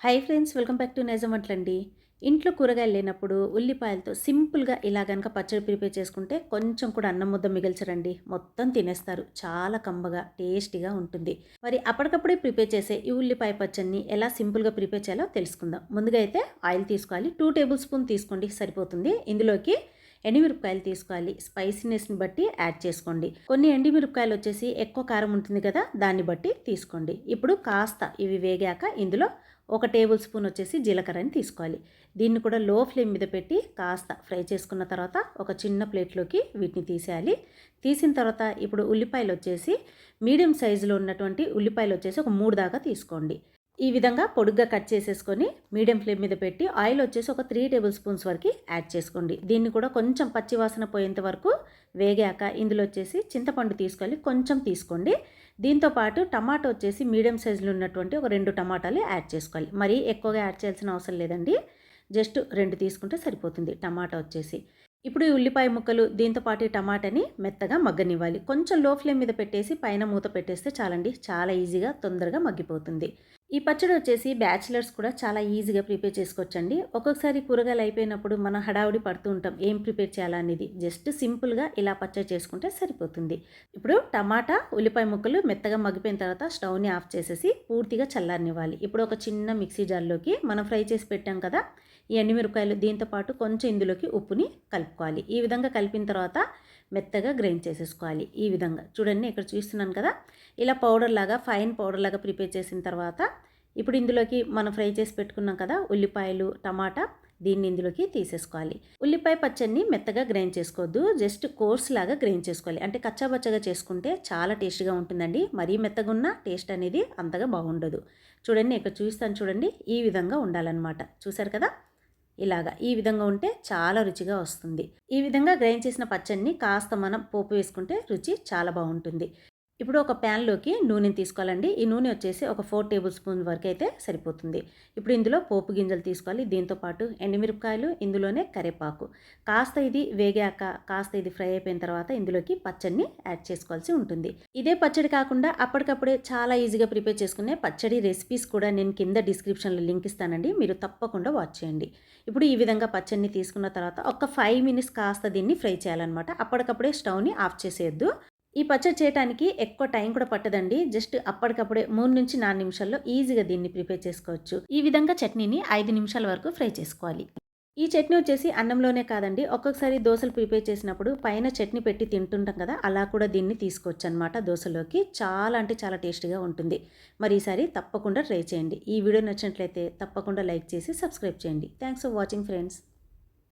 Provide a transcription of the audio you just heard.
Hi friends welcome back to Nizam అండి ఇంట్లో కూరగాయలు లేనప్పుడు ఉల్లిపాయలతో సింపుల్గా ఇలా కనుక పచ్చడి ప్రిపేర్ చేసుకుంటే కొంచెం కూడా అన్నం ముద్ద మిగిల్చరండి. మొత్తం తినేస్తారు. చాలా కమ్మగా టేస్టీగా ఉంటుంది. మరి అప్పటికప్పుడే ప్రిపేర్ చేసే ఈ ఉల్లిపాయ పచ్చడిని ఎలా సింపుల్గా ప్రిపేర్ చేయాలో తెలుసుకుందాం. ముందుగా అయితే ఆయిల్ తీసుకోవాలి. టూ టేబుల్ స్పూన్ తీసుకోండి. సరిపోతుంది. ఇందులోకి ఎండిమిరపకాయలు తీసుకోవాలి. స్పైసీనెస్ని బట్టి యాడ్ చేసుకోండి. కొన్ని ఎండిమిరపకాయలు వచ్చేసి ఎక్కువ కారం ఉంటుంది కదా దాన్ని బట్టి తీసుకోండి. ఇప్పుడు కాస్త ఇవి వేగాక ఇందులో ఒక టేబుల్ స్పూన్ వచ్చేసి జీలకర్రని తీసుకోవాలి. దీన్ని కూడా లో ఫ్లేమ్ మీద పెట్టి కాస్త ఫ్రై చేసుకున్న తర్వాత ఒక చిన్న ప్లేట్లోకి వీటిని తీసేయాలి. తీసిన తర్వాత ఇప్పుడు ఉల్లిపాయలు వచ్చేసి మీడియం సైజులో ఉన్నటువంటి ఉల్లిపాయలు వచ్చేసి ఒక మూడు దాకా తీసుకోండి. ఈ విధంగా పొడుగ్గా కట్ చేసేసుకొని మీడియం ఫ్లేమ్ మీద పెట్టి ఆయిల్ వచ్చేసి ఒక త్రీ టేబుల్ స్పూన్స్ వరకు యాడ్ చేసుకోండి. దీన్ని కూడా కొంచెం పచ్చివాసన పోయేంత వరకు వేగాక ఇందులో వచ్చేసి చింతపండు తీసుకోవాలి కొంచెం తీసుకోండి. దీంతో పాటు టమాటో వచ్చేసి మీడియం సైజులో ఉన్నటువంటి ఒక రెండు టమాటాలు యాడ్ చేసుకోవాలి. మరీ ఎక్కువగా యాడ్ చేయాల్సిన అవసరం లేదండి. జస్ట్ రెండు తీసుకుంటే సరిపోతుంది టమాటా వచ్చేసి. ఇప్పుడు ఈ ఉల్లిపాయ ముక్కలు దీంతో పాటు టమాటాని మెత్తగా మగ్గనివ్వాలి. కొంచెం లో ఫ్లేమ్ మీద పెట్టేసి పైన మూత పెట్టేస్తే చాలండి. చాలా ఈజీగా తొందరగా మగ్గిపోతుంది. ఈ పచ్చడి వచ్చేసి బ్యాచిలర్స్ కూడా చాలా ఈజీగా ప్రిపేర్ చేసుకోవచ్చండి. ఒక్కొక్కసారి కూరగాయలు అయిపోయినప్పుడు మనం హడావుడి పడుతూ ఉంటాం ఏం ప్రిపేర్ చేయాలనేది జస్ట్ సింపుల్గా ఇలా పచ్చడి చేసుకుంటే సరిపోతుంది. ఇప్పుడు టమాటా ఉల్లిపాయ ముక్కలు మెత్తగా మగ్గిపోయిన తర్వాత స్టవ్ని ఆఫ్ చేసేసి పూర్తిగా చల్లారనివ్వాలి. ఇప్పుడు ఒక చిన్న మిక్సీ జార్లోకి మనం ఫ్రై చేసి పెట్టాం కదా ఈ ఎండుమిరపకాయలు దీంతో పాటు కొంచెం ఇందులోకి ఉప్పుని కలుపుకోవాలి. ఈ విధంగా కలిపిన తర్వాత మెత్తగా గ్రైండ్ చేసేసుకోవాలి. ఈ విధంగా. చూడండి ఇక్కడ చూస్తున్నాను కదా ఇలా పౌడర్ లాగా ఫైన్ పౌడర్ లాగా ప్రిపేర్ చేసిన తర్వాత ఇప్పుడు ఇందులోకి మనం ఫ్రై చేసి పెట్టుకున్నాం కదా ఉల్లిపాయలు టమాటా దీన్ని ఇందులోకి తీసేసుకోవాలి. ఉల్లిపాయ పచ్చడిని మెత్తగా గ్రైండ్ చేసుకోవద్దు జస్ట్ కోర్స్ లాగా గ్రైండ్ చేసుకోవాలి. అంటే కచ్చాబచ్చగా చేసుకుంటే చాలా టేస్ట్గా ఉంటుందండి. మరీ మెత్తగా ఉన్న టేస్ట్ అనేది అంతగా బాగుండదు. చూడండి ఇక్కడ చూస్తాను చూడండి ఈ విధంగా ఉండాలన్నమాట. చూసారు కదా? ఇలాగా ఈ విధంగా ఉంటే చాలా రుచిగా వస్తుంది. ఈ విధంగా గ్రైండ్ చేసిన పచ్చడిని కాస్త మనం పోపు వేసుకుంటే రుచి చాలా బాగుంటుంది. ఇప్పుడు ఒక ప్యాన్లోకి నూనెని తీసుకోవాలండి. ఈ నూనె వచ్చేసి ఒక ఫోర్ టేబుల్ స్పూన్ వరకు అయితే సరిపోతుంది. ఇప్పుడు ఇందులో పోపు గింజలు తీసుకోవాలి. దీంతోపాటు ఎండుమిరపకాయలు ఇందులోనే కరివేపాకు. కాస్త ఇది వేగాక కాస్త ఇది ఫ్రై అయిపోయిన తర్వాత ఇందులోకి పచ్చడిని యాడ్ చేసుకోవాల్సి ఉంటుంది. ఇదే పచ్చడి కాకుండా అప్పటికప్పుడే చాలా ఈజీగా ప్రిపేర్ చేసుకునే పచ్చడి రెసిపీస్ కూడా నేను కింద డిస్క్రిప్షన్లో లింక్ ఇస్తానండి. మీరు తప్పకుండా వాచ్ చేయండి. ఇప్పుడు ఈ విధంగా పచ్చడిని తీసుకున్న తర్వాత ఒక ఫైవ్ మినిట్స్ కాస్త దీన్ని ఫ్రై చేయాలన్నమాట. అప్పటికప్పుడే స్టవ్ని ఆఫ్ చేసేయద్దు. ఈ పచ్చడి చేయడానికి ఎక్కువ టైం కూడా పట్టదండి. జస్ట్ అప్పటికప్పుడే మూడు నుంచి నాలుగు నిమిషాల్లో ఈజీగా దీన్ని ప్రిపేర్ చేసుకోవచ్చు. ఈ విధంగా చట్నీని ఐదు నిమిషాల వరకు ఫ్రై చేసుకోవాలి. ఈ చట్నీ వచ్చేసి అన్నంలోనే కాదండి. ఒక్కొక్కసారి దోశలు ప్రిపేర్ చేసినప్పుడు పైన చట్నీ పెట్టి తింటుంటాం కదా అలా కూడా దీన్ని తీసుకోవచ్చు అనమాట దోశలోకి. చాలా అంటే చాలా టేస్టీగా ఉంటుంది. మరి ఈసారి తప్పకుండా ట్రై చేయండి. ఈ వీడియో నచ్చినట్లయితే తప్పకుండా లైక్ చేసి సబ్స్క్రైబ్ చేయండి. Thanks for watching friends.